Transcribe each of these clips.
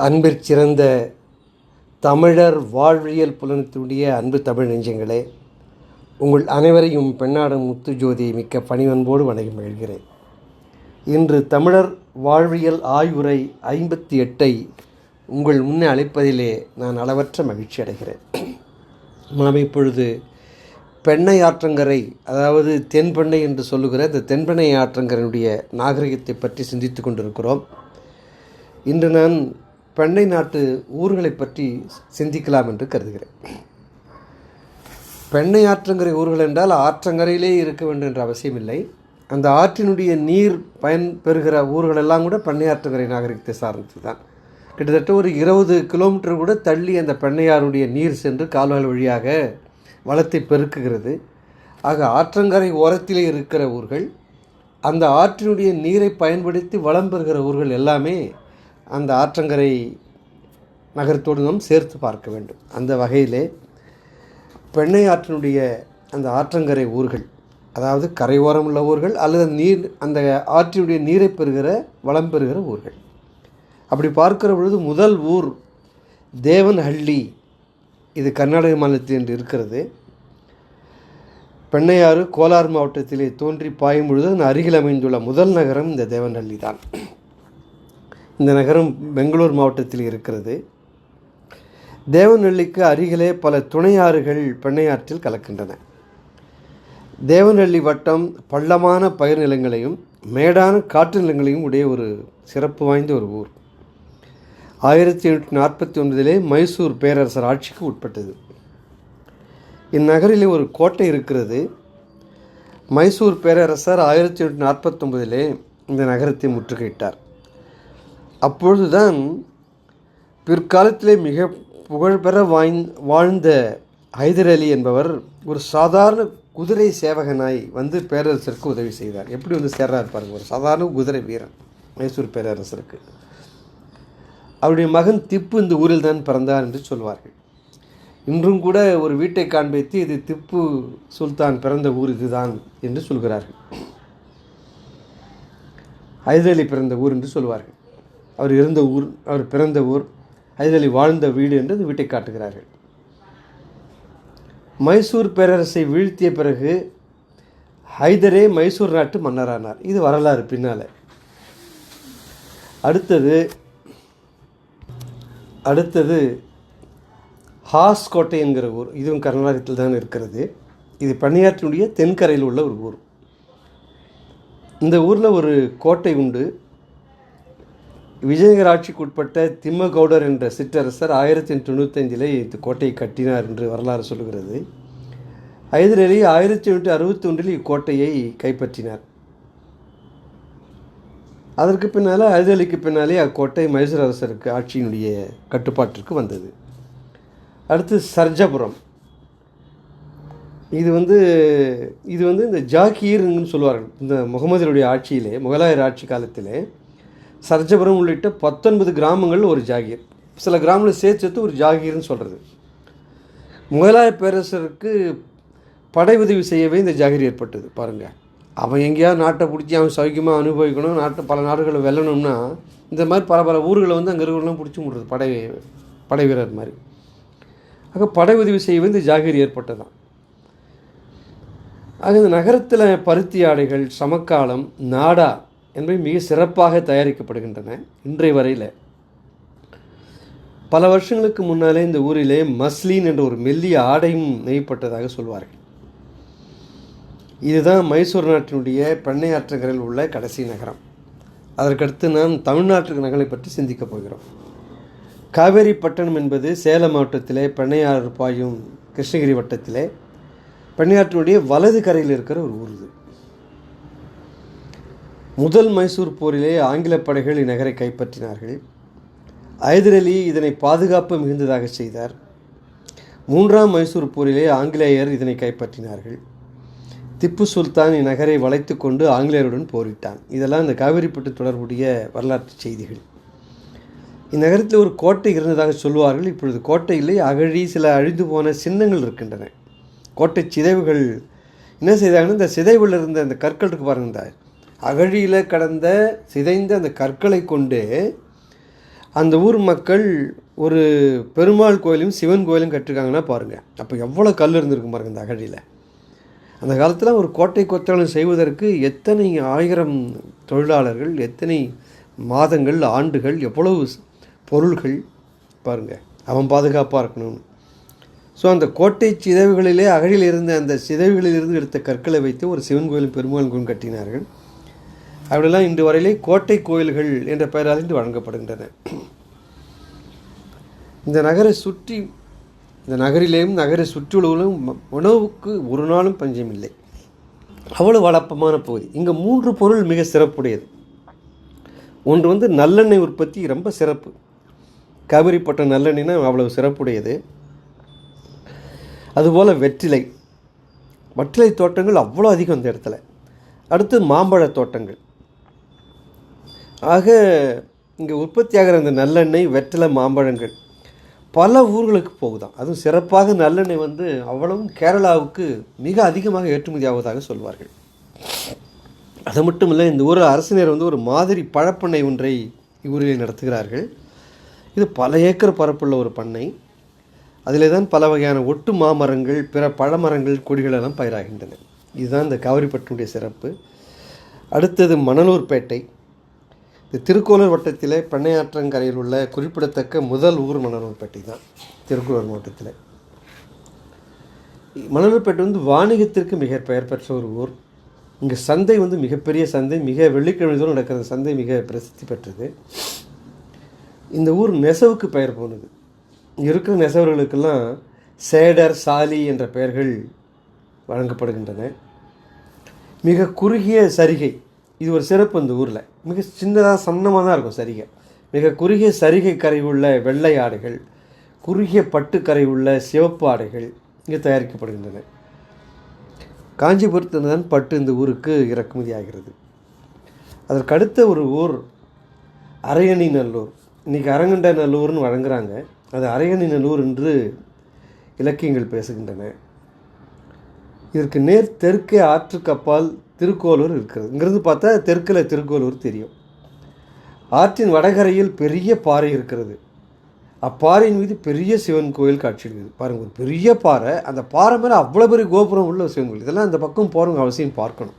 அன்பிற்சிறந்த தமிழர் வாழ்வியல் புலனத்துடைய அன்பு தமிழ் நெஞ்சங்களே உங்கள் அனைவரையும் பெண்ணாடும் முத்துஜோதி மிக்க பணிவன்போடு வணங்கி மகிழ்கிறேன். இன்று தமிழர் வாழ்வியல் ஆய்வுரை ஐம்பத்தி எட்டை உங்கள் முன்னே அழைப்பதிலே நான் அளவற்ற மகிழ்ச்சி அடைகிறேன். நாம் இப்பொழுது பெண்ணை ஆற்றங்கரை அதாவது தென்பெண்ணை என்று சொல்லுகிற இந்த தென்பெண்ணை ஆற்றங்கரையுடைய நாகரிகத்தை பற்றி சிந்தித்து கொண்டிருக்கிறோம். இன்று நான் பெண்ணை நாட்டு ஊர்களை பற்றி சிந்திக்கலாம் என்று கருதுகிறேன். பெண்ணை ஆற்றங்கரை ஊர்கள் என்றால் ஆற்றங்கரையிலே இருக்க வேண்டும் என்ற அவசியம் இல்லை அந்த ஆற்றினுடைய நீர் பயன் பெறுகிற ஊர்களெல்லாம் கூட பெண்ணையாற்றங்கரை நாகரிகத்தை சார்ந்தது தான் கிட்டத்தட்ட ஒரு இருபது கிலோமீட்டர் கூட தள்ளி அந்த பெண்ணையாருடைய நீர் சென்று கால்வாய் வழியாக வளத்தை பெருக்குகிறது. ஆக ஆற்றங்கரை ஓரத்திலே இருக்கிற ஊர்கள் அந்த ஆற்றினுடைய நீரை பயன்படுத்தி வளம் பெறுகிற ஊர்கள் எல்லாமே அந்த ஆற்றங்கரை நகரத்தோடு நாம் சேர்த்து பார்க்க வேண்டும். அந்த வகையிலே பெண்ணை ஆற்றினுடைய அந்த ஆற்றங்கரை ஊர்கள் அதாவது கரையோரம் உள்ள ஊர்கள் அல்லது நீர் அந்த ஆற்றினுடைய நீரை பெறுகிற வளம் பெறுகிற ஊர்கள். அப்படி பார்க்கிற பொழுது முதல் ஊர் தேவன்ஹள்ளி. இது கர்நாடக மாநிலத்தில் என்று இருக்கிறது. பெண்ணையாறு கோலார் மாவட்டத்திலே தோன்றி பாயும் பொழுது அருகில் அமைந்துள்ள முதல் நகரம் இந்த தேவன்ஹள்ளி தான். இந்த நகரம் பெங்களூர் மாவட்டத்தில் இருக்கிறது. தேவநெல்லிக்கு அருகிலே பல துணையாறுகள் பெண்ணையாற்றில் கலக்கின்றன. தேவநெல்லி வட்டம் பள்ளமான பயிர் நிலங்களையும் மேடான காற்று நிலங்களையும் உடைய ஒரு சிறப்பு வாய்ந்த ஒரு ஊர். ஆயிரத்தி எண்ணூற்றி நாற்பத்தி ஒன்பதிலே மைசூர் பேரரசர் ஆட்சிக்கு உட்பட்டது. இந்நகரிலே ஒரு கோட்டை இருக்கிறது. மைசூர் பேரரசர் ஆயிரத்தி எண்ணூற்றி நாற்பத்தொம்பதிலே இந்த நகரத்தை முற்றுகையிட்டார். அப்பொழுதுதான் பிற்காலத்திலே மிக புகழ்பெற வாய்ந் வாழ்ந்த ஹைதர் அலி என்பவர் ஒரு சாதாரண குதிரை சேவகனாய் வந்து பேரரசருக்கு உதவி செய்தார். எப்படி வந்து சேர்றாரு பாருங்க ஒரு சாதாரண குதிரை வீரன் மைசூர் பேரரசருக்கு. அவருடைய மகன் திப்பு இந்த ஊரில் தான் பிறந்தார் என்று சொல்வார்கள். இன்றும் கூட ஒரு வீட்டை காண்பித்து இது திப்பு சுல்தான் பிறந்த ஊர் இதுதான் என்று சொல்கிறார்கள். ஹைதர் அலி பிறந்த ஊர் என்று சொல்வார்கள். அவர் இருந்த ஊர் அவர் பிறந்த ஊர் ஹைதர் வாழ்ந்த வீடு என்று வீட்டை காட்டுகிறார்கள். மைசூர் பேரரசை வீழ்த்திய பிறகு ஹைதரே மைசூர் நாட்டு மன்னரானார். இது வரலாறு பின்னால். அடுத்தது அடுத்தது ஹாஸ் கோட்டை என்கிற ஊர். இதுவும் கர்நாடகத்தில் தான் இருக்கிறது. இது பணியாற்றினுடைய தென்கரையில் உள்ள ஒரு ஊர். இந்த ஊரில் ஒரு கோட்டை உண்டு. விஜயநகர் ஆட்சிக்கு உட்பட்ட திம்மகவுடர் என்ற சிற்றரசர் ஆயிரத்தி தொண்ணூத்தஞ்சிலே இந்த கோட்டையை கட்டினார் என்று வரலாறு சொல்லுகிறது. ஹைதர் ஆயிரத்தி எண்ணூற்றி அறுபத்தி ஒன்றில் இக்கோட்டையை கைப்பற்றினார். அதற்கு பின்னால் ஹைதர் பின்னாலே அக்கோட்டை மைசூர் அரசருக்கு ஆட்சியினுடைய கட்டுப்பாட்டிற்கு வந்தது. அடுத்து சர்ஜபுரம். இது வந்து இது வந்து இந்த ஜாகீர்னு சொல்லுவார்கள். இந்த முகமதுடைய ஆட்சியிலே முகலாயர் ஆட்சி காலத்திலே சர்ஜபுரம் உள்ளிட்ட பத்தொன்பது கிராமங்கள் ஒரு ஜாகீர். சில கிராமங்களை சேர்த்து சேர்த்து ஒரு ஜாகீர்னு சொல்கிறது முகலாய பேரரசருக்கு படை உதவி செய்யவே இந்த ஜாகிர் ஏற்பட்டது பாருங்கள் அவன் எங்கேயாவது நாட்டை பிடிச்சி அவன் சௌக்கியமாக அனுபவிக்கணும் நாட்டை பல நாடுகளை வெல்லணும்னா இந்த மாதிரி பல பல ஊர்களை வந்து அங்கே இருக்கிறவங்களாம் பிடிச்சி விடுறது படை படை வீரர் மாதிரி. ஆக படை உதவி செய்யவே இந்த ஜாகிர் ஏற்பட்டதான். ஆக இந்த நகரத்தில் பருத்தி ஆடைகள் சமக்காலம் நாடா என்பவை மிக சிறப்பாக தயாரிக்கப்படுகின்றன இன்றைய வரையில். பல வருஷங்களுக்கு முன்னாலே இந்த ஊரிலே மஸ்லின் என்ற ஒரு மெல்லிய ஆடையும் நெய்யப்பட்டதாக சொல்வார்கள். இதுதான் மைசூர் நாட்டினுடைய பெண்ணை ஆற்றங்கரையில் உள்ள கடைசி நகரம். அதற்கடுத்து நாம் தமிழ்நாட்டு நகரை பற்றி சிந்திக்கப் போகிறோம். காவேரி பட்டணம் என்பது சேலம் மாவட்டத்திலே பெண்ணையாறு பாயும் கிருஷ்ணகிரி வட்டத்திலே. பெண்ணையாற்றினுடைய வலது கரையில் இருக்கிற ஒரு ஊர் இது. முதல் மைசூர் போரிலே ஆங்கில படைகள் இந்நகரை கைப்பற்றினார்கள். ஐதர் அலி இதனை பாதுகாப்பு மிகுந்ததாக செய்தார். மூன்றாம் மைசூர் போரிலே ஆங்கிலேயர் இதனை கைப்பற்றினார்கள். திப்பு சுல்தான் இந்நகரை வளைத்து கொண்டு ஆங்கிலேயருடன் போரிட்டான். இதெல்லாம் இந்த காவிரிப்பட்டு தொடர்புடைய வரலாற்று செய்திகள். இந்நகரத்தில் ஒரு கோட்டை இருந்ததாக சொல்வார்கள். இப்பொழுது கோட்டை இல்லை அகழி சில அழிந்து போன சின்னங்கள் இருக்கின்றன. கோட்டை சிதைவுகள் என்ன செய்தாங்கன்னா இந்த சிதைவில் இருந்த அந்த கற்கள் இருக்கு பாருங்க அகழியில் கடந்த சிதைந்த அந்த கற்களை கொண்டு அந்த ஊர் மக்கள் ஒரு பெருமாள் கோயிலும் சிவன் கோயிலும் கட்டிருக்காங்கன்னா பாருங்கள் அப்போ எவ்வளோ கல் இருந்திருக்கும் பாருங்கள் இந்த அகழியில். அந்த காலத்தில் ஒரு கோட்டை கொத்தளம் செய்வதற்கு எத்தனை ஆயிரம் தொழிலாளர்கள் எத்தனை மாதங்கள் ஆண்டுகள் எவ்வளவு பொருள்கள் பாருங்கள் அவன் பாதுகாப்பாக இருக்கணும்னு. ஸோ அந்த கோட்டை சிதைவுகளிலே அகழில் இருந்த அந்த சிதைவுகளிலிருந்து எடுத்த கற்களை வைத்து ஒரு சிவன் கோயிலும் பெருமாள் கோயிலும் கட்டினார்கள். அப்படிலாம் இன்று வரையிலே கோட்டை கோயில்கள் என்ற பெயரால் இன்று வழங்கப்படுகின்றன. இந்த நகரை சுற்றி இந்த நகரிலேயும் நகரை சுற்றியுள்ளவர்களும் உணவுக்கு ஒரு நாளும் பஞ்சம் இல்லை அவ்வளோ வளப்பமான பகுதி. இங்கே மூன்று பொருள் மிக சிறப்புடையது. ஒன்று வந்து நல்லெண்ணெய் உற்பத்தி ரொம்ப சிறப்பு. கபரிப்பட்ட நல்லெண்ணெய்னா அவ்வளவு சிறப்புடையது. அதுபோல் வெற்றிலை. வெற்றிலை தோட்டங்கள் அவ்வளோ அதிகம் இந்த இடத்துல. அடுத்து மாம்பழ தோட்டங்கள். ஆக இங்கே உற்பத்தியாகிற அந்த நல்லெண்ணெய் வெற்றிலை மாம்பழங்கள் பல ஊர்களுக்கு போகுதான் அதுவும் சிறப்பாக நல்லெண்ணெய் வந்து அவ்வளவும் கேரளாவுக்கு மிக அதிகமாக ஏற்றுமதி ஆவதாக சொல்வார்கள். அது மட்டும் இல்லை இந்த ஊர் அரசினர் வந்து ஒரு மாதிரி பழப்பண்ணை ஒன்றை இவ்வூரில் நடத்துகிறார்கள். இது பல ஏக்கர் பரப்புள்ள ஒரு பண்ணை. அதிலே தான் பல வகையான ஒட்டு மாமரங்கள் பிற பழமரங்கள் கொடிகள் எல்லாம் பயிராகின்றன. இதுதான் இந்த காவிரிப்பட்டினுடைய சிறப்பு. அடுத்தது மணலூர்பேட்டை. திருக்கோளூர் வட்டத்திலே பண்ணையாற்றங்கரையில் உள்ள குறிப்பிடத்தக்க முதல் ஊர் மணலூர்பேட்டை தான் திருக்கோளூர் மாவட்டத்தில். மணலூர்பேட்டை வந்து வாணிகத்திற்கு மிக பெயர் பெற்ற ஒரு ஊர். இங்கே சந்தை வந்து மிகப்பெரிய சந்தை மிக வெள்ளிக்கிழமை தோறும் நடக்கிற சந்தை மிக பிரசித்தி பெற்றது. இந்த ஊர் நெசவுக்கு பெயர் போனது. இங்கே இருக்கிற நெசவர்களுக்கெல்லாம் சேடர் சாலி என்ற பெயர்கள் வழங்கப்படுகின்றன. மிக குறுகிய சரிகை இது ஒரு சிறப்பு இந்த ஊரில். மிக சின்னதாக சன்னமாக தான் இருக்கும் சரிகை மிக குறுகிய சரிகை கரை உள்ள வெள்ளை ஆடைகள் குறுகிய பட்டுக்கரை உள்ள சிவப்பு ஆடைகள் இங்கே தயாரிக்கப்படுகின்றன. காஞ்சிபுரத்தில் தான் பட்டு இந்த ஊருக்கு இறக்குமதி ஆகிறது. அதற்கு அடுத்த ஒரு ஊர் அரையணி நல்லூர் இன்றைக்கி அரங்கண்ட நல்லூர்னு வழங்குறாங்க. அது அரையணி நல்லூர் என்று இலக்கியங்கள் பேசுகின்றன. இதற்கு நேர் தெற்கே ஆற்றுக்கப்பால் திருக்கோலூர் இருக்கிறது இங்கிருந்து பார்த்தா தெற்கில் திருக்கோலூர் தெரியும். ஆற்றின் வடகரையில் பெரிய பாறை இருக்கிறது. அப்பாறையின் மீது பெரிய சிவன் கோயில் காட்சி இருக்குது பாருங்கள் ஒரு பெரிய பாறை. அந்த பாறை மேலே அவ்வளோ பெரிய கோபுரம் உள்ள சிவன் கோயில். இதெல்லாம் அந்த பக்கம் போகிறவங்க அவசியம் பார்க்கணும்.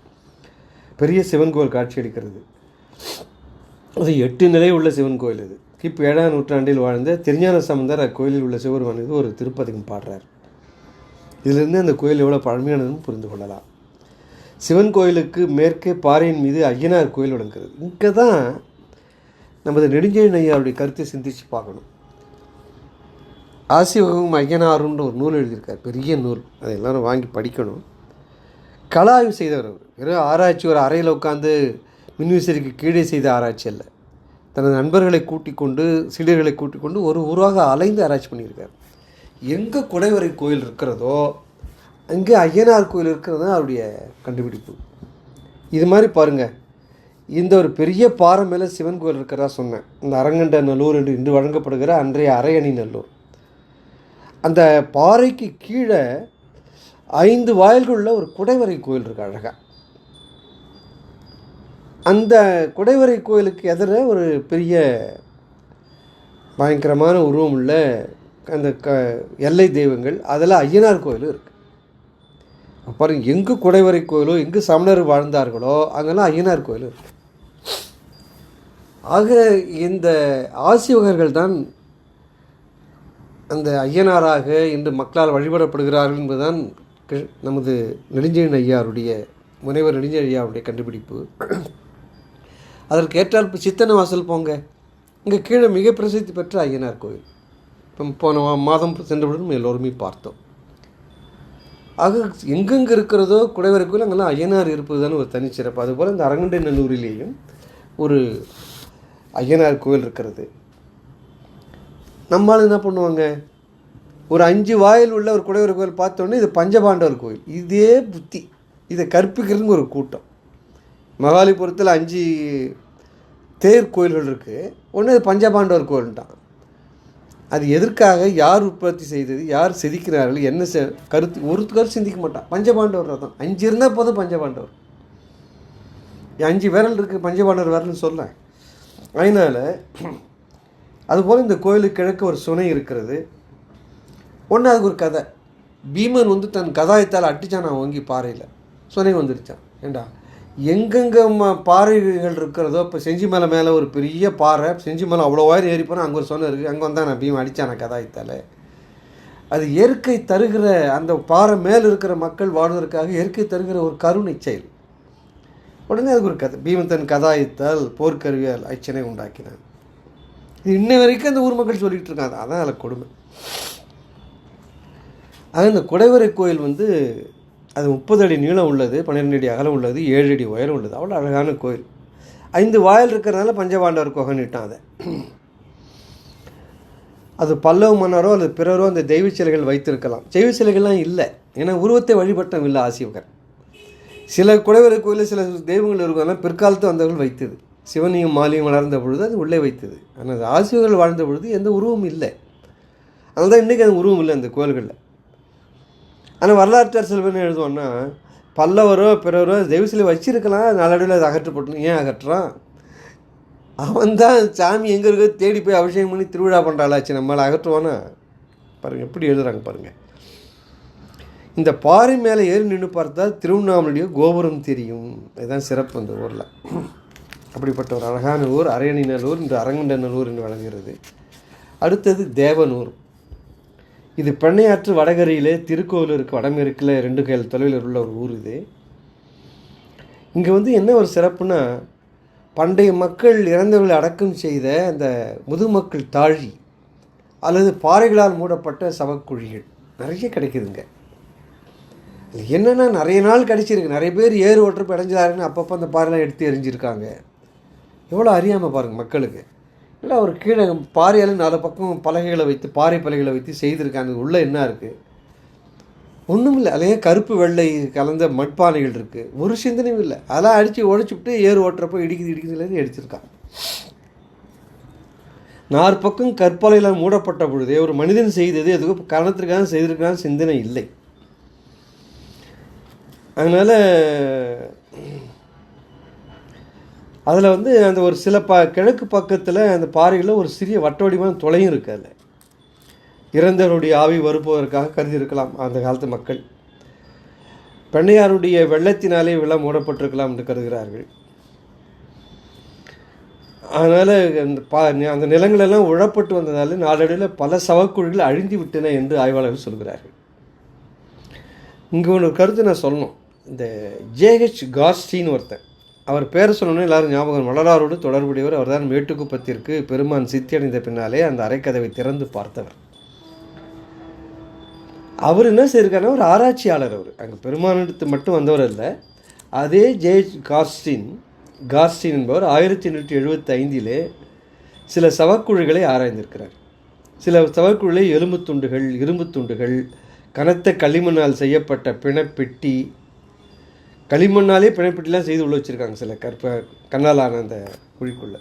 பெரிய சிவன் கோயில் காட்சி அளிக்கிறது அது எட்டு நிலை உள்ள சிவன் கோயில் இது. கிபி ஏழாம் நூற்றாண்டில் வாழ்ந்த திருஞான சம்பந்தர் அக்கோயிலில் உள்ள சிவருமான் இது ஒரு திருப்பதிகம் பாடுறார். இதிலிருந்து அந்த கோயில் எவ்வளோ பழமையானதுன்னு புரிந்து கொள்ளலாம். சிவன் கோயிலுக்கு மேற்கே பாறையின் மீது ஐயனார் கோயில் விளங்குகிறது இங்கே தான் நமது நெடுஞ்செழியன் ஐயாருடைய கருத்தை சிந்தித்து பார்க்கணும். ஆசிவகம் ஐயனாருன்ற ஒரு நூல் எழுதியிருக்கார். பெரிய நூல். அதை எல்லோரும் வாங்கி படிக்கணும். கள ஆய்வு செய்தவர் அவர். வெறும் ஆராய்ச்சி ஒரு அறையில் உட்காந்து மின்விசிறிக்கு கீழே செய்த ஆராய்ச்சி அல்ல. தனது நண்பர்களை கூட்டிக் கொண்டு சீடர்களை கூட்டிக் கொண்டு ஒரு ஊராக அலைந்து ஆராய்ச்சி பண்ணியிருக்கார். எங்கே குடைவரை கோயில் இருக்கிறதோ அங்கே ஐயனார் கோயில் இருக்கிறது தான் அவருடைய கண்டுபிடிப்பு. இது மாதிரி பாருங்கள் இந்த ஒரு பெரிய பாறை மேலே சிவன் கோயில் இருக்கிறதா சொன்னேன். இந்த அரங்கண்ட நல்லூர் என்று இன்று வழங்கப்படுகிற அன்றைய அரையணி நல்லூர். அந்த பாறைக்கு கீழே ஐந்து வாயில்களில் ஒரு குடைவரை கோயில் இருக்கு அழகாக அந்த குடைவரை கோயிலுக்கு எதிர ஒரு பெரிய பயங்கரமான உருவம் உள்ள அந்த க எல்லை தெய்வங்கள் அதில் ஐயனார் கோயிலும் இருக்குது அப்புறம் எங்கு குடைவரை கோயிலோ எங்கு சமணர் வாழ்ந்தார்களோ அங்கெல்லாம் ஐயனார் கோயில் ஆக இந்த ஆசிவகர்கள் தான் அந்த ஐயனாராக இன்று மக்களால் வழிபடப்படுகிறார்கள் என்பதுதான் நமது நெடுஞ்செழியன் ஐயாருடைய முனைவர் நெடுஞ்செழியன் ஐயாவுடைய கண்டுபிடிப்பு. அதற்கு ஏற்றால் இப்போ சித்தனை வாசல் போங்க. இங்கே கீழே மிக பிரசித்தி பெற்ற ஐயனார் கோயில். இப்போ போன மாதம் சென்றவுடன் எல்லோருமே பார்த்தோம். ஆக எங்கெங்கே இருக்கிறதோ குடைவரை கோயில் அங்கெல்லாம் அய்யனார் இருப்பது தானே ஒரு தனிச்சிறப்பு அதுபோல் இந்த அரங்கண்டை நல்லூரிலேயும் ஒரு அய்யனார் கோயில் இருக்கிறது. நம்மளால் என்ன பண்ணுவாங்க? ஒரு அஞ்சு வாயில் உள்ள ஒரு குடைவரை கோயில் பார்த்தோன்னே இது பஞ்சபாண்டவர் கோயில். இதே புத்தி. இதை கற்பிக்கிறதுங்க ஒரு கூட்டம். மகாலிபுரத்தில் அஞ்சு தேர் கோயில்கள் இருக்குது ஒன்று பஞ்சபாண்டவர் கோயில்ட்டான் அது எதற்காக யார் உற்பத்தி செய்தது யார் செதுக்கிறார்கள் என்ன செ கருத்து ஒரு கருத்து சிந்திக்க மாட்டான். பஞ்சபாண்டவர் ரதம் அஞ்சு இருந்தால் போதும் பஞ்சபாண்டவர். அஞ்சு விரல் இருக்குது பஞ்சபாண்டவர் விரல்னு சொல்ல. அதனால் அதுபோல் இந்த கோயிலுக்கு கிழக்கு ஒரு சுனை இருக்கிறது. ஒன்று அதுக்கு ஒரு கதை. பீமன் வந்து தன் கதாயத்தால் அடிச்சான் நான் வாங்கி பாறையில். சுனை வந்துடுச்சான் ஏண்டா? எங்கெங்கே ம பாறைகள் இருக்கிறதோ இப்போ செஞ்சி மலை மேலே ஒரு பெரிய பாறை செஞ்சி மலை அவ்வளோ வாயிரம் ஏறி போனால் அங்கே ஒரு சொன்ன இருக்குது அங்கே வந்தால் நான் பீம் அடித்தான் கதாயத்தால். அது இயற்கை தருகிற அந்த பாறை மேலே இருக்கிற மக்கள் வாழ்வதற்காக இயற்கை தருகிற ஒரு கருணை செயல். உடனே அதுக்கு ஒரு கதை. பீமன் தன் கதாயத்தால் போர்க்கருவியால் அச்சனை உண்டாக்கினான். இது இன்ன வரைக்கும் அந்த ஊர் மக்கள் சொல்லிகிட்டு இருக்காங்க. அதான் அதில் கொடுமை. ஆக இந்த குடைவரை கோயில் வந்து அது முப்பது அடி நீளம் உள்ளது பன்னிரெண்டு அடி அகலம் உள்ளது ஏழு அடி உயரம் உள்ளது. அவ்வளோ அழகான கோயில். ஐந்து வாயில் இருக்கிறனால பஞ்சபாண்டவர் குகைன்னுட்டான் அதை. அது பல்லவ மன்னரோ அல்லது பிறரோ அந்த தெய்வ சிலைகள் வைத்திருக்கலாம். தெய்வ சிலைகள்லாம் இல்லை. ஏன்னா உருவத்தை வழிபட்டம் இல்லை ஆசிவகர். சில குடைவரை கோயிலில் சில தெய்வங்கள் இருக்கும் பிற்காலத்து வந்தவர்கள் வைத்தது. சிவனையும் மாலையும் வளர்ந்த பொழுது அது உள்ளே வைத்தது. ஆனால் அது ஆசிவர்கள் வாழ்ந்த பொழுது எந்த உருவமும் இல்லை. அதனால தான் இன்றைக்கி அது உருவம் இல்லை அந்த கோயில்களில். ஆனால் வரலாற்றார் செல்வன் எழுதுவோன்னா பல்லவரோ பிறரோ தெய்வசிலை வச்சிருக்கலாம் நாளடைவில் அதை அகற்றப்பட்டு ஏன் அகற்றுறான் அவன் தான் சாமி எங்கே இருக்கோ தேடி போய் அபிஷேகம் பண்ணி திருவிழா பண்ணுறாளாச்சு நம்மளை அகற்றுவானா? பாருங்கள் எப்படி எழுதுறாங்க பாருங்கள் இந்த பாறை மேலே ஏறி நின்று பார்த்தால் திருவண்ணாமலையோ கோபுரம் தெரியும். இதுதான் சிறப்பு இந்த ஊரில். அப்படிப்பட்ட ஒரு அழகான ஊர் அரையணி நல்லூர் இன்று அரங்குண்டநல்லூர் என்று வழங்குகிறது. அடுத்தது தேவனூர். இது பெண்ணையாற்று வடகரையிலே திருக்கோவிலூருக்கு வடமேற்கில் ரெண்டு கையில் தொலைவில் உள்ள ஒரு ஊர் இது. இங்கே வந்து என்ன ஒரு சிறப்புனா பண்டைய மக்கள் இறந்தவர்களை அடக்கம் செய்த அந்த முதுமக்கள் தாழி அல்லது பாறைகளால் மூடப்பட்ட சவக்குழிகள். நிறைய கிடைக்குதுங்க. அது என்னென்னா நிறைய நாள் கிடைச்சிருக்கு நிறைய பேர் ஏறு ஓட்டுறப்ப இடைஞ்சாருன்னு அப்பப்போ அந்த பாறைலாம் எடுத்து எரிஞ்சிருக்காங்க எவ்வளோ அறியாமல் பாருங்கள் மக்களுக்கு. இல்லை அவர் கீழே பாறையால் நாலு பக்கம் பலகைகளை வைத்து பாறை பலகைகளை வைத்து செய்திருக்காங்க. உள்ளே என்ன இருக்குது ஒன்றும் இல்லை அதிலே கருப்பு வெள்ளை கலந்த மட்பானைகள் இருக்குது ஒரு சிந்தனையும் இல்லை. அதெல்லாம் அடித்து உழைச்சிவிட்டு ஏறு ஓட்டுறப்போ இடிக்குது இடிக்குதுலேருந்து எடுத்திருக்கான் நாலு பக்கம் கற்பாலையில் மூடப்பட்ட பொழுதே ஒரு மனிதன் செய்தது எதுக்கும் காரணத்திற்காக செய்திருக்கான சிந்தனை இல்லை. அதனால் அதில் வந்து அந்த ஒரு சில ப கிழக்கு பக்கத்தில் அந்த பாறையில் ஒரு சிறிய வட்ட தொலையும் இருக்குது அதில். இறந்தவருடைய ஆவி வருபவதற்காக கருதி இருக்கலாம் அந்த காலத்து மக்கள். பெண்ணையாருடைய வெள்ளத்தினாலே விழா மூடப்பட்டிருக்கலாம் என்று கருதுகிறார்கள். அதனால் அந்த பா அந்த நிலங்களெல்லாம் உழப்பட்டு வந்ததால் நாளடைவில் பல சவக்குழிகள் அழிந்து விட்டன என்று ஆய்வாளர்கள் சொல்கிறார்கள். இங்கே ஒன்று கருத்து நான் சொல்லணும். இந்த ஜேஹெச் கார்ஸ்டின்னு ஒருத்தன். அவர் பேரை சொல்லணும்னு எல்லாரும் ஞாபகம் வள்ளலாரோடு தொடர்புடையவர் அவர்தான் மேட்டுக்குப்பத்திற்கு பெருமான் சித்தியடைந்த பின்னாலே அந்த அரைக்கதவை திறந்து பார்த்தவர். அவர் என்ன செய்யிருக்காருன்னா ஒரு ஆராய்ச்சியாளர் அவர். அங்கே பெருமானிடத்து மட்டும் வந்தவர் இல்லை அதே ஜே காஸ்டின் காஸ்டின் என்பவர் ஆயிரத்தி எண்ணூற்றி எழுபத்தி ஐந்திலே சில சவக்குழுகளை ஆராய்ந்திருக்கிறார். சில சவக்குழிகளை எலும்பு துண்டுகள் இரும்பு துண்டுகள் கனத்த களிமண்ணால் செய்யப்பட்ட பிணப்பெட்டி களிமண்ணாலே பிணைப்பெட்டிலாம் செய்து உள்ள வச்சுருக்காங்க சில கற்ப கண்ணாலான அந்த குழிக்குள்ளே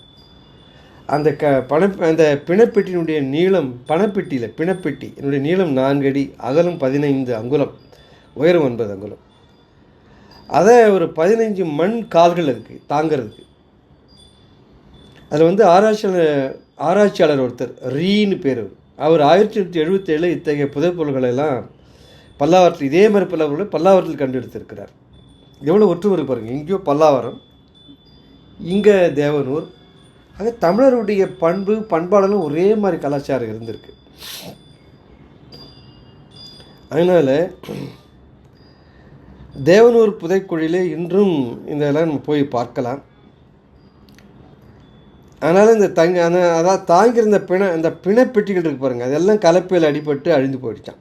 அந்த க பண அந்த பிணப்பெட்டியினுடைய நீளம் பணப்பெட்டியில் பிணப்பெட்டி என்னுடைய நீளம் நான்கு அடி அகலம் பதினைந்து அங்குலம் உயரம் ஒன்பது அங்குலம். அதை ஒரு பதினைஞ்சு மண் கால்கள் இருக்குது தாங்கிறதுக்கு. அதில் வந்து ஆராய்ச்சியாளர் ஆராய்ச்சியாளர் ஒருத்தர் ரீன்னு பேர் அவர். ஆயிரத்தி தொள்ளாயிரத்தி எழுபத்தேழு இத்தகைய புதைப்பொருள்களெல்லாம் பல்லாவரத்தில் இதே மாதிரி பல்லாவரத்தில் பல்லாவரத்தில் கண்டெடுத்திருக்கிறார் எவ்வளோ ஒற்றுமை பாருங்கள் இங்கேயோ பல்லாவரம் இங்கே தேவனூர் ஆக தமிழருடைய பண்பு பண்பாடெல்லாம் ஒரே மாதிரி கலாச்சாரம் இருந்திருக்கு. அதனால் தேவனூர் புதைக்குழியிலே இன்றும் இந்த இதெல்லாம் நம்ம போய் பார்க்கலாம். அதனால் இந்த தங்க அந்த அதான் தாங்கியிருந்த பிண அந்த பிணப்பெட்டிகள் இருக்கு பாருங்கள் அதெல்லாம் கலப்பையில் அடிபட்டு அழிந்து போயிடுச்சான்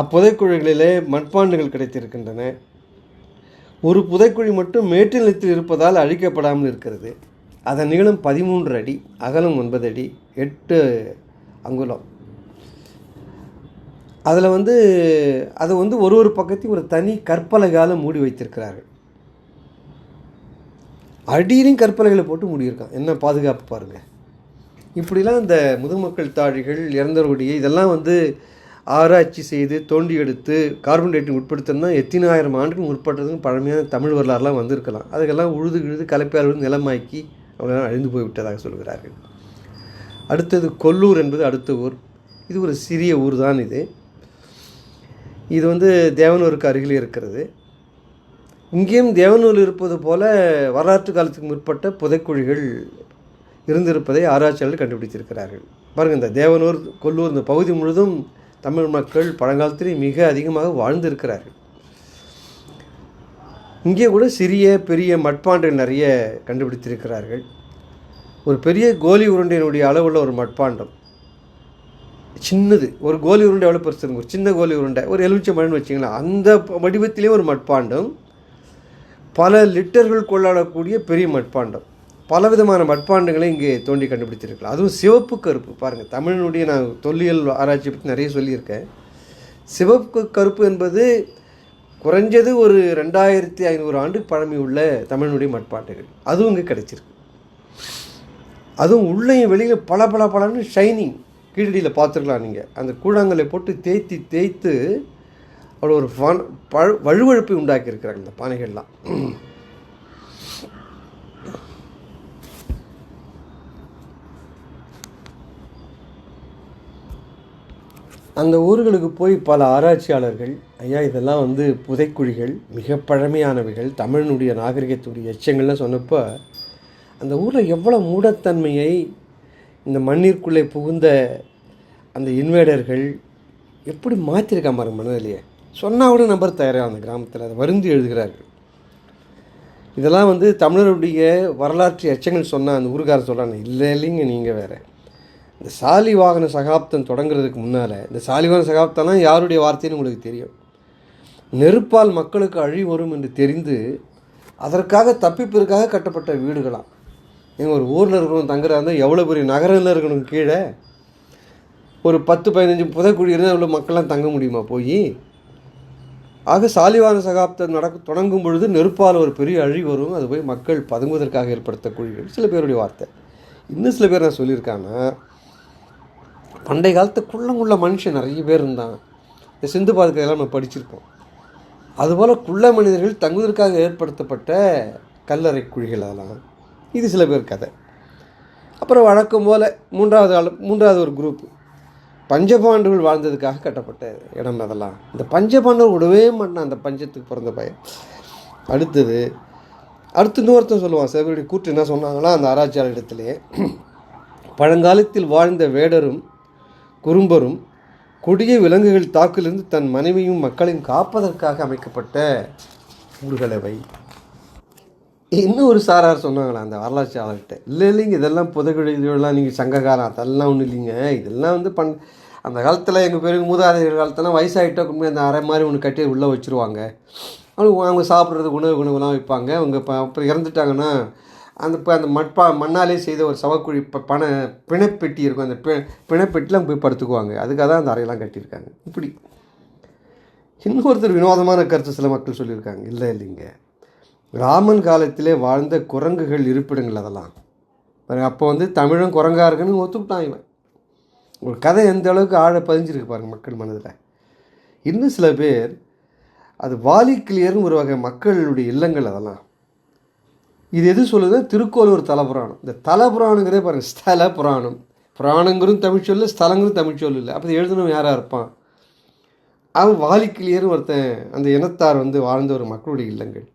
அப்புதைக்குழிகளிலே மண்பாண்டுகள் கிடைத்திருக்கின்றன. ஒரு புதைக்குழி மட்டும் மேட்டு நிலத்தில் இருப்பதால் அழிக்கப்படாமல் இருக்கிறது. அதன் நீளம் பதிமூன்று அடி அகலம் ஒன்பது அடி எட்டு அங்குலம். அதில் வந்து அதை வந்து ஒரு ஒரு பக்கத்தையும் ஒரு தனி கற்பலகால மூடி வைத்திருக்கிறார்கள். அடியிலையும் கற்பலைகளை போட்டு மூடியிருக்கான் என்ன பாதுகாப்பு பாருங்கள் இப்படிலாம் இந்த முதுமக்கள் தாழிகள் இறந்தவர்களுடைய இதெல்லாம் வந்து ஆராய்ச்சி செய்து தோண்டி எடுத்து கார்பன் டேட்டிங் உட்படுத்தினா எத்தனாயிரம் ஆண்டுக்கு முற்பட்டதுக்கும் பழமையான தமிழ் வரலாறுலாம் வந்திருக்கலாம். அதுக்கெல்லாம் உழுது கிழுது கலப்பையாளர்கள் நிலமாக்கி அவங்களாம் அழிந்து போய்விட்டதாக சொல்கிறார்கள். அடுத்தது கொல்லூர் என்பது அடுத்த ஊர். இது ஒரு சிறிய ஊர் தான் இது. இது வந்து தேவனூருக்கு அருகில் இருக்கிறது. இங்கேயும் தேவனூர் இருப்பது போல வரலாற்று காலத்துக்கு முற்பட்ட புதைக்குழிகள் இருந்திருப்பதை ஆராய்ச்சியாளர்கள் கண்டுபிடித்திருக்கிறார்கள். பாருங்கள் இந்த தேவனூர் கொல்லூர் இந்த பகுதி முழுதும் தமிழ் மக்கள் பழங்காலத்திலே மிக அதிகமாக வாழ்ந்திருக்கிறார்கள். இங்கே கூட சிறிய பெரிய மட்பாண்டங்கள் நிறைய கண்டுபிடித்திருக்கிறார்கள். ஒரு பெரிய கோலி உருண்டையினுடைய அளவுள்ள ஒரு மட்பாண்டம். சின்னது. ஒரு கோலி உருண்டை எவ்வளோ பெருசு இருக்கும் ஒரு சின்ன கோலி உருண்டை. ஒரு எலுமிச்சை மழைன்னு வச்சிங்களேன். அந்த வடிவத்திலே ஒரு மட்பாண்டம். பல லிட்டர்கள் கொள்ளாடக்கூடிய பெரிய மட்பாண்டம். பலவிதமான மட்பாண்டங்களை இங்கே தோண்டி கண்டுபிடிச்சிருக்கலாம் அதுவும் சிவப்பு கருப்பு. பாருங்கள் தமிழனுடைய நான் தொல்லியல் ஆராய்ச்சி பற்றி நிறைய சொல்லியிருக்கேன். சிவப்பு கருப்பு என்பது குறைஞ்சது ஒரு ரெண்டாயிரத்தி ஐநூறு ஆண்டு பழமை உள்ள தமிழனுடைய மட்பாண்டுகள் அதுவும் இங்கே கிடைச்சிருக்கு. அதுவும் உள்ளேயும் வெளியில் பல பல பலன்னு ஷைனிங் கீழடியில் பார்த்துருக்கலாம் நீங்கள் அந்த கூழாங்கலை போட்டு தேய்த்தி தேய்த்து அவ்வளோ ஒரு ஃபன் பழ வழுவழுப்பை உண்டாக்கியிருக்கிறாங்க இந்த பானைகள்லாம். அந்த ஊர்களுக்கு போய் பல ஆராய்ச்சியாளர்கள் ஐயா இதெல்லாம் வந்து புதைக்குழிகள் மிக பழமையானவைகள் தமிழனுடைய நாகரிகத்துடைய எச்சங்கள்லாம் சொன்னப்போ அந்த ஊரில் எவ்வளோ மூடத்தன்மையை இந்த மண்ணிற்குள்ளே புகுந்த அந்த இன்வேடர்கள் எப்படி மாற்றிருக்கா மாதிரி மனதிலேயே. சொன்னால் கூட நம்பர் தயாராக அந்த கிராமத்தில் அதை வருந்தி எழுதுகிறார்கள். இதெல்லாம் வந்து தமிழருடைய வரலாற்று எச்சங்கள் சொன்னால் அந்த ஊருக்காரர் சொல்கிறாங்க இல்லை இல்லைங்க நீங்கள் வேறு. இந்த சாலி வாகன சகாப்தம் தொடங்குறதுக்கு முன்னால் இந்த சாலி வாகன சகாப்தம்லாம் யாருடைய வார்த்தைன்னு உங்களுக்கு தெரியும். நெருப்பால் மக்களுக்கு அழி வரும் என்று தெரிந்து அதற்காக தப்பிப்பதற்காக கட்டப்பட்ட வீடுகளாம். எங்கள் ஒரு ஊரில் இருக்கணும் தங்குறா இருந்தால் எவ்வளோ பெரிய நகரத்தில் இருக்கணும் கீழே? ஒரு பத்து பதினஞ்சு புதைக்குழி இருந்தால் அவ்வளோ மக்கள்லாம் தங்க முடியுமா போய்? ஆக சாலிவான சகாப்தம் நடக்க தொடங்கும் பொழுது நெருப்பால் ஒரு பெரிய அழி வரும். அது போய் மக்கள் பதுங்குவதற்காக ஏற்படுத்த குழிகள் சில பேருடைய வார்த்தை. இன்னும் சில பேர் நான் சொல்லியிருக்காங்கன்னா பண்டைய காலத்து குள்ளங்குள்ள மனுஷன் நிறைய பேர் இருந்தாங்க. இந்த சிந்து பாதுகாலாம் நம்ம படிச்சிருப்போம். அதுபோல் குள்ள மனிதர்கள் தங்குவதற்காக ஏற்படுத்தப்பட்ட கல்லறை குழிகள் அதெல்லாம் இது சில பேர் கதை. அப்புறம் வழக்கம் போல் மூன்றாவது ஆள் மூன்றாவது ஒரு குரூப் பஞ்சபாண்டவர்கள் வாழ்ந்ததுக்காக கட்டப்பட்ட இடம் அதெல்லாம். இந்த பஞ்சபாண்டவர் விடவே மாட்டான் அந்த பஞ்சத்துக்கு பிறந்த பையன். அடுத்தது அடுத்து இன்னொருத்தன் சொல்லுவான் சிவருடைய கூற்று என்ன சொன்னாங்கன்னா அந்த ஆராய்ச்சியாளர் இடத்துலே பழங்காலத்தில் வாழ்ந்த வேடரும் குறும்பரும் கொடிய விலங்குகள் தாக்கிலிருந்து தன் மனைவியும் மக்களையும் காப்பதற்காக அமைக்கப்பட்ட ஊர்களவை. இன்னும் ஒரு சாரார் சொன்னாங்களா அந்த வரலாற்றாளர்கிட்ட இல்லை இல்லைங்க இதெல்லாம் புதைகுழிகளெல்லாம் நீங்கள் சங்ககாலம் அதெல்லாம் ஒன்றும் இல்லைங்க. இதெல்லாம் வந்து பண் அந்த காலத்தில் எங்கள் பேருக்கு மூதாதையர் காலத்தெல்லாம் வயசாகிட்டா கொண்டு அந்த அரை மாதிரி ஒன்று கட்டி உள்ளே வச்சுருவாங்க. அவங்க அவங்க சாப்பிட்றதுக்கு உணவு உணவுலாம் வைப்பாங்க. அவங்க இப்போ அப்புறம் இறந்துட்டாங்கன்னா அந்த இப்போ அந்த மட்பா மண்ணாலே செய்த ஒரு சவக்குழி இப்போ பண பிணப்பெட்டி இருக்கும். அந்த பி பிணப்பெட்டிலாம் போய் படுத்துக்குவாங்க. அதுக்காக தான் அந்த அறையெல்லாம் கட்டியிருக்காங்க. இப்படி. இன்னொருத்தர் வினோதமான கருத்து சில மக்கள் சொல்லியிருக்காங்க. இல்லை இல்லைங்க ராமன் காலத்திலே வாழ்ந்த குரங்குகள் இருப்பிடங்கள் அதெல்லாம். அப்போ வந்து தமிழும் குரங்கா இருக்குன்னு ஒத்துக்கிட்டான் இவன். ஒரு கதை எந்த அளவுக்கு ஆழ பதிஞ்சிருக்கு பாருங்கள் மக்கள் மனதில். இன்னும் சில பேர் அது வாலி கிளியர்னு ஒரு வகை மக்களுடைய இல்லங்கள் அதெல்லாம். இது எது சொல்லுது? திருக்கோளூர் தலபுராணம். இந்த தலபுராணங்கிறதே பாருங்கள் ஸ்தல புராணம். புராணங்கிறதும் தமிழ் சொல்லு ஸ்தலங்களும் தமிழ் சொல்லு இல்லை அப்போ எழுதுனவன் யாராக இருப்பான்? அவன் வாலிக்கிளியர்னு ஒருத்தன் அந்த இனத்தார் வந்து வாழ்ந்த ஒரு மக்களுடைய இல்லங்கள்.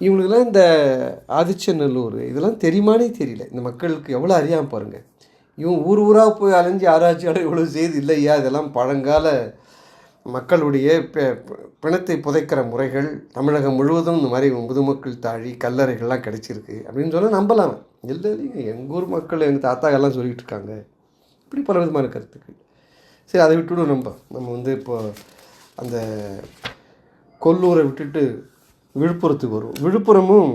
இவங்களுக்கெல்லாம் இந்த ஆதிச்சநல்லூர் இதெல்லாம் தெரியுமானே தெரியல. இந்த மக்களுக்கு எவ்வளோ அறியாமல் பாருங்கள் இவன் ஊர் ஊராக போய் அலைஞ்சு ஆராய்ச்சியாளர் இவ்வளோ செய்து இல்லையா? இதெல்லாம் பழங்கால மக்களுடைய பிணத்தை புதைக்கிற முறைகள் தமிழகம் முழுவதும் இந்த மாதிரி முதுமக்கள் தாழி கல்லறைகள்லாம் கிடச்சிருக்கு அப்படின்னு சொன்னால் நம்பலாம். இல்லை எங்கள் ஊர் மக்கள் எங்கள் தாத்தாக்கெல்லாம் சொல்லிகிட்டு இருக்காங்க. இப்படி பல விதமான கருத்துக்கள். சரி அதை விட்டுவிடும் நம்ம. நம்ம வந்து இப்போது அந்த கொல்லூரை விட்டுட்டு விழுப்புரத்துக்கு வருவோம். விழுப்புரமும்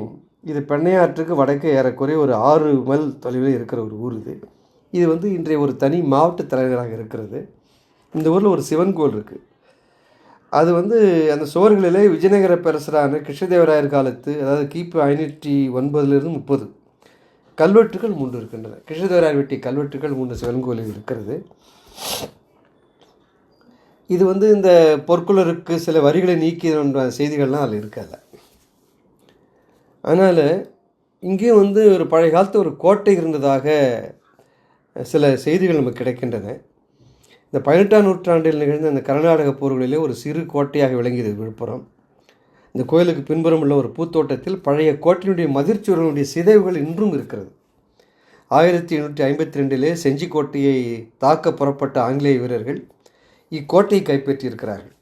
இது பெண்ணையாற்றுக்கு வடக்கே ஏறக்குறைய ஒரு ஆறு மைல் தொலைவில் இருக்கிற ஒரு ஊர் இது. இது வந்து இன்றைய ஒரு தனி மாவட்ட தலைநகராக இருக்கிறது. இந்த ஊரில் ஒரு சிவன் கோயில் இருக்குது அது வந்து அந்த சுவர்களிலே விஜயநகர பேரரசரான கிருஷ்ணதேவராயர் காலத்து அதாவது கிபி ஐநூற்றி ஒன்பதுலேருந்து முப்பது கல்வெட்டுகள் மூன்று இருக்கின்றன. கிருஷ்ணதேவராயர் வெட்டி கல்வெட்டுகள் மூன்று சிவன் கோயிலில் இருக்கிறது. இது வந்து இந்த பொற்குளருக்கு சில வரிகளை நீக்கின்ற செய்திகள்லாம் அதில் இருக்காது. அதனால் இங்கேயும் வந்து ஒரு பழைய காலத்து ஒரு கோட்டை இருந்ததாக சில செய்திகள் நமக்கு கிடைக்கின்றன. இந்த பதினெட்டாம் நூற்றாண்டில் நிகழ்ந்த அந்த கர்நாடக போர்களிலே ஒரு சிறு கோட்டையாக விளங்கியது விழுப்புரம். இந்த கோயிலுக்கு பின்புறம் உள்ள ஒரு பூத்தோட்டத்தில் பழைய கோட்டையினுடைய மதிர்ச்சுவர்களுடைய சிதைவுகள் இன்றும் இருக்கிறது. ஆயிரத்தி எண்ணூற்றி ஐம்பத்தி ரெண்டிலே செஞ்சிக்கோட்டையை தாக்க புறப்பட்ட ஆங்கிலேய வீரர்கள் இக்கோட்டையை கைப்பற்றியிருக்கிறார்கள்.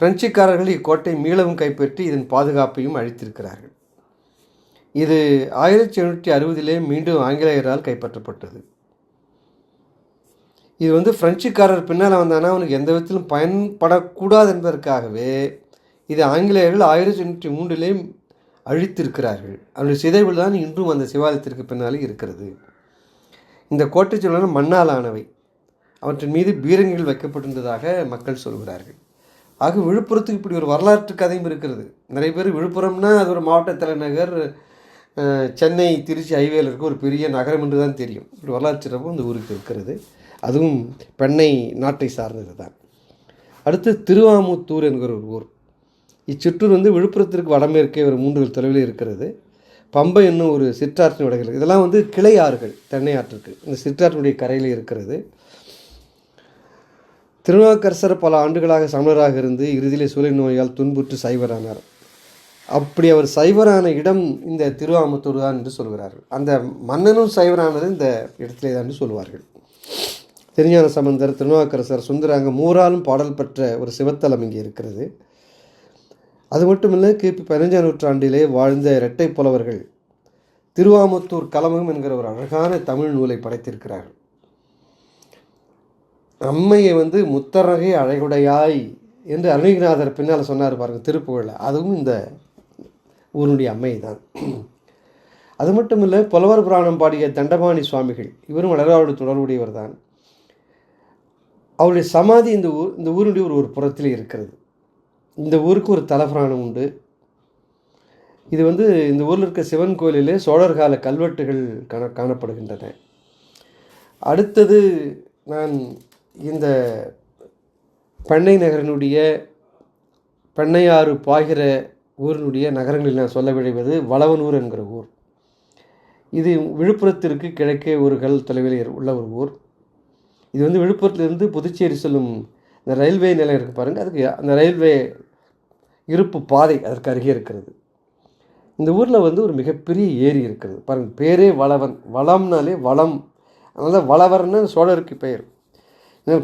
பிரெஞ்சுக்காரர்கள் இக்கோட்டை மீளவும் கைப்பற்றி இதன் பாதுகாப்பையும் அழித்திருக்கிறார்கள். இது ஆயிரத்தி எழுநூற்றி அறுபதிலே மீண்டும் ஆங்கிலேயரால் கைப்பற்றப்பட்டது. இது வந்து பிரெஞ்சுக்காரர் பின்னால் வந்தானா? அவனுக்கு எந்த விதத்திலும் பயன்படக்கூடாது என்பதற்காகவே இது ஆங்கிலேயர்கள் ஆயிரத்தி எண்ணூற்றி மூன்றிலேயும் அழித்திருக்கிறார்கள். அவருடைய சிதைவில் தான் இன்றும் அந்த சிவாலயத்திற்கு பின்னாலே இருக்கிறது. இந்த கோட்டை சொல்லுங்கள் மண்ணால் ஆனவை அவற்றின் மீது பீரங்கிகள் வைக்கப்பட்டிருந்ததாக மக்கள் சொல்கிறார்கள். ஆக விழுப்புரத்துக்கு இப்படி ஒரு வரலாற்று கதையும் இருக்கிறது. நிறைய பேர் விழுப்புரம்னா அது ஒரு மாவட்ட தலைநகர் சென்னை திருச்சி ஹைவேல இருக்க ஒரு பெரிய நகரம் என்று தான் தெரியும். இப்படி வரலாற்று சிறப்பும் இந்த ஊருக்கு இருக்கிறது. அதுவும் பெண்ணை நாட்டை சார்ந்தது தான் அடுத்து திருவாமுத்தூர் என்கிற ஒரு ஊர். இச்சிற்றூர் வந்து விழுப்புரத்திற்கு வடமேற்கே ஒரு மூன்று தொலைவில் இருக்கிறது. பம்பை என்னும் ஒரு சிற்றாற்றின் வடகில் இதெல்லாம் வந்து கிளை ஆறுகள் தென்னை ஆற்றுக்கு இந்த சிற்றாற்றினுடைய கரையில் இருக்கிறது. திருநாவுக்கரசர் பல ஆண்டுகளாக சமணராக இருந்து இறுதியிலே சூழல் நோயால் துன்புற்று சைவரானார். அப்படி அவர் சைவரான இடம் இந்த திருவாமத்தூர் தான் என்று சொல்கிறார்கள். அந்த மன்னனும் சைவரானது இந்த இடத்திலே தான் என்று சொல்வார்கள். திருஞான சம்பந்தர் திருநாவுக்கரசர் சுந்தராங்க மூராலும் பாடல் பெற்ற ஒரு சிவத்தலம் இங்கே இருக்கிறது. அது மட்டுமில்லை கிபி பதினஞ்சாம் நூற்றாண்டிலே வாழ்ந்த இரட்டை புலவர்கள் திருவாமத்தூர் கலமகம் என்கிற ஒரு அழகான தமிழ் நூலை படைத்திருக்கிறார்கள். அம்மையை வந்து முத்தரகை அழகுடையாய் என்று அருணகிரிநாதர் பின்னால் சொன்னார் பாருங்க திருப்புகழில் அதுவும் இந்த ஊருடைய அம்மை தான் அது மட்டும் இல்லை புலவர் புராணம் பாடிய தண்டபாணி சுவாமிகள் இவரும் வளராவோடு தொடர்புடையவர் தான் அவருடைய சமாதி இந்த ஊர் இந்த ஊருடைய ஒரு ஒரு புறத்தில் இருக்கிறது. இந்த ஊருக்கு ஒரு தலபுராணம் உண்டு. இது வந்து இந்த ஊரில் இருக்க சிவன் கோயிலிலே சோழர் கால கல்வெட்டுகள் காண காணப்படுகின்றன. அடுத்தது நான் இந்த பெண்ணை நகரினுடைய பெண்ணையாறு பாய்கிற ஊரினுடைய நகரங்களில் நான் சொல்ல விழைவது வளவனூர் என்கிற ஊர். இது விழுப்புரத்திற்கு கிழக்கே ஒரு கல் தொலைவில் உள்ள ஒரு ஊர். இது வந்து விழுப்புரத்துலேருந்து புதுச்சேரி செல்லும் இந்த ரயில்வே நிலையம் இருக்குது பாருங்கள் அதுக்கு அந்த ரயில்வே இருப்பு பாதை அதற்கு அருகே இருக்கிறது. இந்த ஊரில் வந்து ஒரு மிகப்பெரிய ஏரி இருக்கிறது பாருங்கள் பேரே வளவன். வளம்னாலே வளம். அதனால் வளவர்னு சோழருக்கு பெயர்.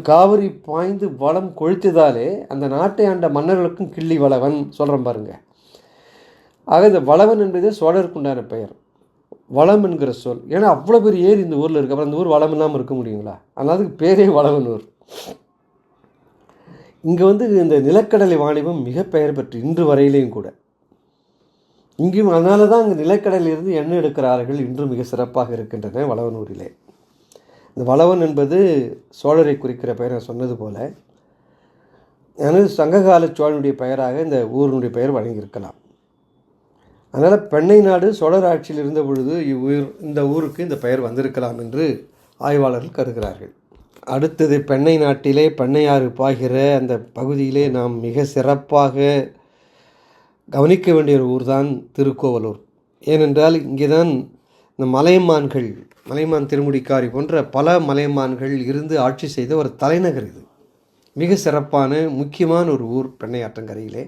காவிரி பாய்ந்து வளம் கொழுத்ததாலே அந்த நாட்டை ஆண்ட மன்னர்களுக்கும் கிள்ளி வளவன் சொல்கிறேன் பாருங்கள் ஆக இந்த வளவன் என்பதே சோழருக்கு உண்டான பெயர். வளம் என்கிற சொல். ஏன்னா அவ்வளோ பெரிய ஏரி இந்த ஊரில் இருக்கு. அப்புறம் இந்த ஊர் வளம் இல்லாமல் இருக்க முடியுங்களா? ஆனால் அதுக்கு பேரே வளவனூர். இங்கே வந்து இந்த நிலக்கடலை வாணிபம் மிக பெயர் பெற்று இன்று வரையிலையும் கூட. இங்கேயும் அதனால தான் அங்கே நிலக்கடலிலிருந்து எண்ணெய் எடுக்கிறார்கள் இன்றும் மிக சிறப்பாக இருக்கின்றன வளவனூரிலே. இந்த வளவன் என்பது சோழரை குறிக்கிற பெயர். நான் சொன்னது போல் எனது சங்ககால சோழனுடைய பெயராக இந்த ஊரினுடைய பெயர் வழங்கியிருக்கலாம். அதனால் பெண்ணை நாடு சோழர் ஆட்சியில் இருந்த பொழுது இவ்வுயிர் இந்த ஊருக்கு இந்த பெயர் வந்திருக்கலாம் என்று ஆய்வாளர்கள் கருதுகிறார்கள். அடுத்தது பெண்ணை நாட்டிலே பெண்ணையாறு பாய்கிற அந்த பகுதியிலே நாம் மிக சிறப்பாக கவனிக்க வேண்டிய ஒரு ஊர் தான் திருக்கோவலூர். ஏனென்றால் இங்கே தான் இந்த மலையமான்கள் மலைமான் திருமுடிக்காரி போன்ற பல மலையமான்கள் இருந்து ஆட்சி செய்த ஒரு தலைநகர் இது. மிக சிறப்பான முக்கியமான ஒரு ஊர் பெண்ணையாற்றங்கரையிலே.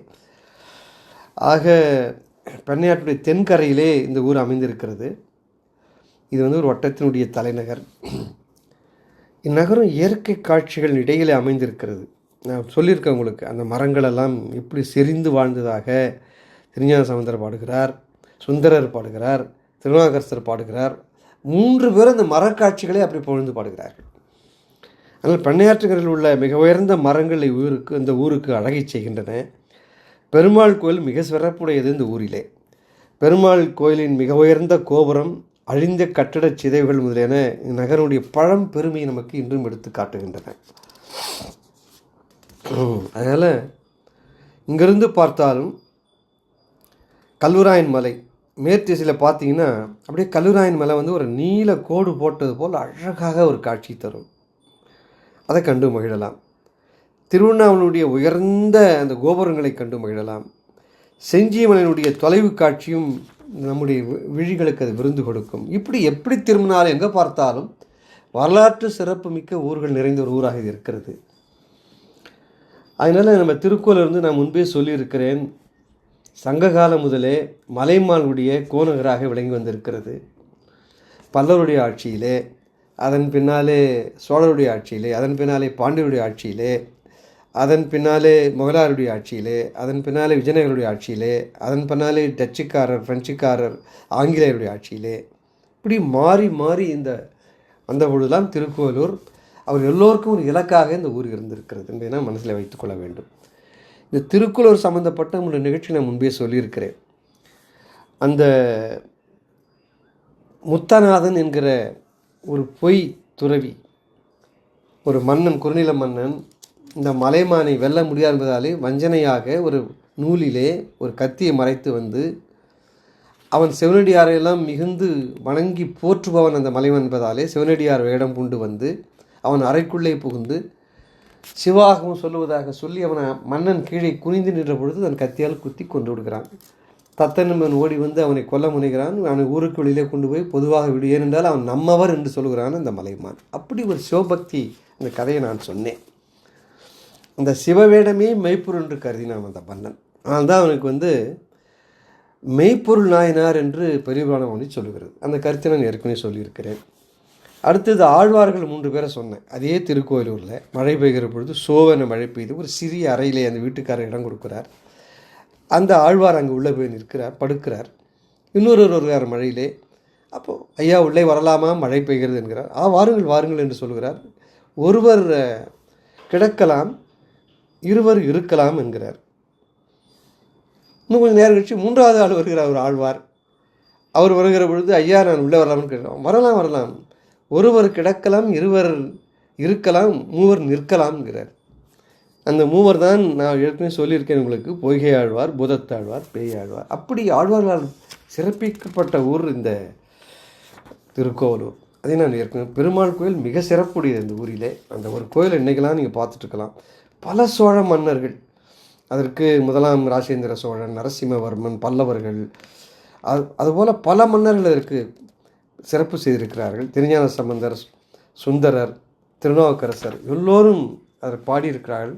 ஆக பெண்ணையாற்றுடைய தென்கரையிலே இந்த ஊர் அமைந்திருக்கிறது. இது வந்து ஒரு வட்டத்தினுடைய தலைநகர். இந்நகரம் இயற்கை காட்சிகள் இடையிலே அமைந்திருக்கிறது. நான் சொல்லியிருக்கேன் உங்களுக்கு அந்த மரங்களெல்லாம் எப்படி செறிந்து வாழ்ந்ததாக திருஞான சமுந்தர் பாடுகிறார் சுந்தரர் பாடுகிறார் திருநாகரசர் பாடுகிறார். மூன்று பேரும் அந்த மரக்காட்சிகளை அப்படி பொழுந்து பாடுகிறார்கள். ஆனால் பண்ணையாற்றுகளில் உள்ள மிக உயர்ந்த மரங்கள் ஊருக்கு இந்த ஊருக்கு அழகை செய்கின்றன. பெருமாள் கோயில் மிக சிறப்புடையது இந்த ஊரிலே. பெருமாள் கோயிலின் மிக உயர்ந்த கோபுரம் அழிந்த கட்டடச் சிதைவுகள் முதலியன நகருடைய பழம் பெருமையை நமக்கு இன்றும் எடுத்து காட்டுகின்றன. அதனால் இங்கிருந்து பார்த்தாலும் கல்லுராயன் மலை மேற்திசையில் பார்த்தீங்கன்னா அப்படியே கல்லூராயன் மலை வந்து ஒரு நீல கோடு போட்டது போல் அழகாக ஒரு காட்சி தரும். அதை கண்டு மகிழலாம். திருவண்ணாமலையுடைய உயர்ந்த அந்த கோபுரங்களை கண்டு மகிழலாம். செஞ்சிமலையினுடைய தொலைவு காட்சியும் நம்முடைய வி- விழிகளுக்கு அது விருந்து கொடுக்கும். இப்படி எப்படி திரும்பினாலும் எங்கே பார்த்தாலும் வரலாற்று சிறப்பு மிக்க ஊர்கள் நிறைந்த ஒரு ஊராக இது இருக்கிறது. அதனால் நம்ம திருக்கோளிலிருந்து நான் முன்பே சொல்லியிருக்கிறேன். சங்ககாலம் முதலே மலைமானுடைய கோநகராக விளங்கி வந்திருக்கிறது. பல்லவருடைய ஆட்சியிலே அதன் பின்னாலே சோழருடைய ஆட்சியிலே அதன் பின்னாலே பாண்டியருடைய ஆட்சியிலே அதன் பின்னாலே முகலாருடைய ஆட்சியிலே அதன் பின்னாலே விஜயநகருடைய ஆட்சியிலே அதன் பின்னாலே டச்சுக்காரர் ஃப்ரெஞ்சுக்காரர் ஆங்கிலேயருடைய ஆட்சியிலே. இப்படி மாறி மாறி இந்த அந்த பொழுதுலாம் திருக்கோவிலூர் அவர் எல்லோருக்கும் ஒரு இலக்காக இந்த ஊர் இருந்திருக்கிறது என்பதை நான் மனசில் வைத்துக்கொள்ள வேண்டும். இந்த திருக்குளூர் சம்மந்தப்பட்ட உங்களுடைய நிகழ்ச்சி நான் முன்பே சொல்லியிருக்கிறேன். அந்த முத்தநாதன் என்கிற ஒரு பொய் துறவி ஒரு மன்னன் குறுநில மன்னன் இந்த மலைமானை வெல்ல முடியாது என்பதாலே வஞ்சனையாக ஒரு நூலிலே ஒரு கத்தியை மறைத்து வந்து அவன் சிவனடியாரையெல்லாம் மிகுந்து வணங்கி போற்றுபவன் அந்த மலைவன் என்பதாலே சிவனடியார் வேடம் கொண்டு வந்து அவன் அறைக்குள்ளே புகுந்து சிவாகவும் சொல்லுவதாக சொல்லி அவனை மன்னன் கீழே குனிந்து நின்ற பொழுது தன் கத்தியால் குத்தி கொண்டு விடுகிறான். தத்தனம்பன் ஓடி வந்து அவனை கொல்ல முனைகிறான். அவனை ஊருக்கு வெளியிலே கொண்டு போய் பொதுவாக விடு. ஏனென்றால் அவன் நம்மவர் என்று சொல்கிறான் அந்த மலைமான். அப்படி ஒரு சிவபக்தி அந்த கதையை நான் சொன்னேன். அந்த சிவவேடமே மெய்ப்பொருள் என்று கருதினான் அந்த மன்னன். ஆனால் தான் அவனுக்கு வந்து மெய்ப்பொருள் நாயனார் என்று பெரியபுராணம் ஒன்று சொல்லுகிறது. அந்த கருத்தை நான் ஏற்கனவே சொல்லியிருக்கிறேன். அடுத்தது ஆழ்வார்கள் மூன்று பேரை சொன்னேன். அதே திருக்கோயிலூரில் மழை பெய்கிற பொழுது சோவன மழை பெய்து ஒரு சிறிய அறையிலே அந்த வீட்டுக்காரர் இடம் கொடுக்குறார். அந்த ஆழ்வார் அங்கே உள்ளே போய் நிற்கிறார் படுக்கிறார். இன்னொரு ஒருவர் மழையிலே. அப்போது ஐயா உள்ளே வரலாமா? மழை பெய்கிறது என்கிறார். ஆ வாருங்கள் வாருங்கள் என்று சொல்கிறார். ஒருவர் கிடக்கலாம். இருவர் இருக்கலாம் என்கிறார். இன்னும் கொஞ்சம் நேரம் கழிச்சு மூன்றாவது ஆள் வருகிறார் அவர் ஆழ்வார். அவர் வருகிற பொழுது ஐயா நான் உள்ளே வரலாம்னு கேட்கிறோம் வரலாம் வரலாம். ஒருவர் கிடக்கலாம் இருவர் இருக்கலாம் மூவர் நிற்கலாம்ங்கிறார் அந்த மூவர் தான் நான் ஏற்கனவே சொல்லியிருக்கேன் உங்களுக்கு பொய்கை ஆழ்வார் புதத்தாழ்வார் பேய் ஆழ்வார். அப்படி ஆழ்வார்களால் சிறப்பிக்கப்பட்ட ஊர் இந்த திருக்கோவலூர். அதே நான் ஏற்கனவே பெருமாள் கோயில் மிக சிறப்புடையது இந்த ஊரிலே. அந்த ஒரு கோயில் இன்றைக்கெல்லாம் நீங்கள் பார்த்துட்ருக்கலாம் பல சோழ மன்னர்கள். அதற்கு முதலாம் ராஜேந்திர சோழன் நரசிம்மவர்மன் பல்லவர்கள் அது அதுபோல் பல மன்னர்கள் அதற்கு சிறப்பு செய்திருக்கிறார்கள். திருஞான சம்பந்தர் சுந்தரர் திருநாவுக்கரசர் எல்லோரும் அதை பாடியிருக்கிறார்கள்.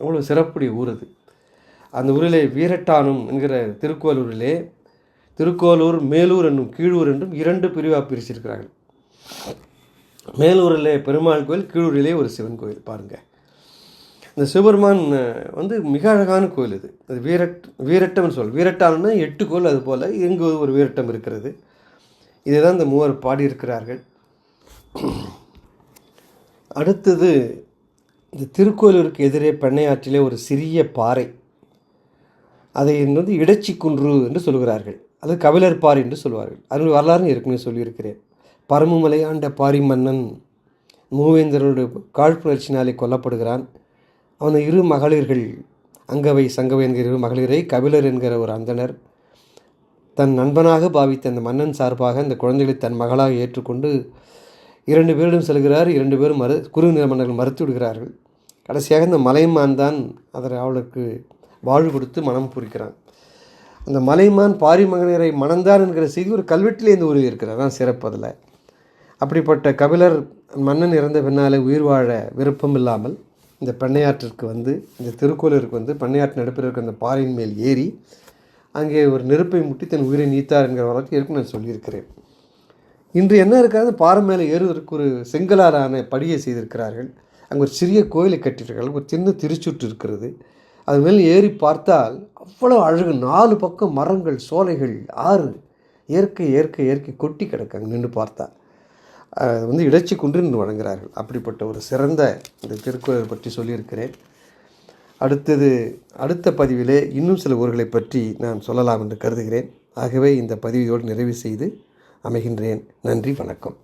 அவ்வளோ சிறப்புடைய ஊர் அது. அந்த ஊரிலே வீரட்டானம் என்கிற திருக்கோலூரிலே திருக்கோலூர் மேலூர் என்னும் கீழூர் என்றும் இரண்டு பிரிவாக பிரிச்சிருக்கிறார்கள். மேலூரிலே பெருமாள் கோயில் கீழூரிலே ஒரு சிவன் கோயில். பாருங்கள் இந்த சிவபெருமான் வந்து மிக அழகான கோயில் இது. அது வீரட் வீரட்டம்னு சொல் வீரட்டானம்னா எட்டு கோயில் அது போல் இங்கு ஒரு வீரட்டம் இருக்கிறது. இதை தான் இந்த மூவர் பாடியிருக்கிறார்கள். அடுத்தது இந்த திருக்கோயிலூருக்கு எதிரே பெண்ணையாற்றிலே ஒரு சிறிய பாறை. அதை வந்து இடைச்சி குன்று என்று சொல்கிறார்கள். அது கபிலர் பாறை என்று சொல்வார்கள். அதனுடைய வரலாறு ஏற்கனவே சொல்லியிருக்கிறேன். பரமமலையாண்ட பாரி மன்னன் மூவேந்தரோட காழ்ப்புணர்ச்சினாலே கொல்லப்படுகிறான். அவன் இரு மகளிர்கள் அங்கவை சங்கவை என்கிற இரு மகளிரை கபிலர் என்கிற ஒரு அந்தணர் தன் நண்பனாக பாவித்த அந்த மன்னன் சார்பாக அந்த குழந்தைகளை தன் மகளாக ஏற்றுக்கொண்டு இரண்டு பேரிடம் செல்கிறார். இரண்டு பேரும் மறு குரு நில மன்னர்கள் மறுத்து விடுகிறார்கள். கடைசியாக இந்த மலைமான் தான் அதை அவளுக்கு வாழ்வு கொடுத்து மனம் புரிக்கிறான். அந்த மலைமான் பாரிமகனரை மணந்தான் என்கிற செய்தி ஒரு கல்வெட்டிலே இந்த உருவி இருக்கிறது. தான் சிறப்பு அதில். அப்படிப்பட்ட கபிலர் மன்னன் இறந்த பின்னாலே உயிர் வாழ விருப்பம் இல்லாமல் இந்த பண்ணையாற்றிற்கு வந்து இந்த திருக்கோயிலருக்கு வந்து பண்ணையாற்று நடுப்பில் இருக்க அந்த பாறையின் மேல் ஏறி அங்கே ஒரு நெருப்பை முட்டி தன் உயிரை நீத்தார் என்கிற வரலாற்று ஏற்கனவே நான் சொல்லியிருக்கிறேன். இன்று என்ன இருக்காது பாறை மேலே ஏறுவதற்கு ஒரு செங்கலாரான படியை செய்திருக்கிறார்கள். அங்கே ஒரு சிறிய கோயிலை கட்டியிருக்கிறார்கள். ஒரு சின்ன திருச்சுற்று இருக்கிறது. அது மேல் ஏறி பார்த்தால் அவ்வளோ அழகு. நாலு பக்கம் மரங்கள் சோலைகள் ஆறு. இயற்கை இயற்கை இயற்கை கொட்டி கிடக்கு. அங்கே நின்று பார்த்தா வந்து இடைச்சி குன்று வழங்குகிறார்கள் அப்படிப்பட்ட ஒரு சிறந்த இந்த திருக்குறள் பற்றி சொல்லியிருக்கிறேன். அடுத்தது அடுத்த பதிவிலே இன்னும் சில ஊர்களை பற்றி நான் சொல்லலாம் என்று கருதுகிறேன். ஆகவே இந்த பதிவியோடு நிறைவு செய்து அமைகின்றேன். நன்றி வணக்கம்.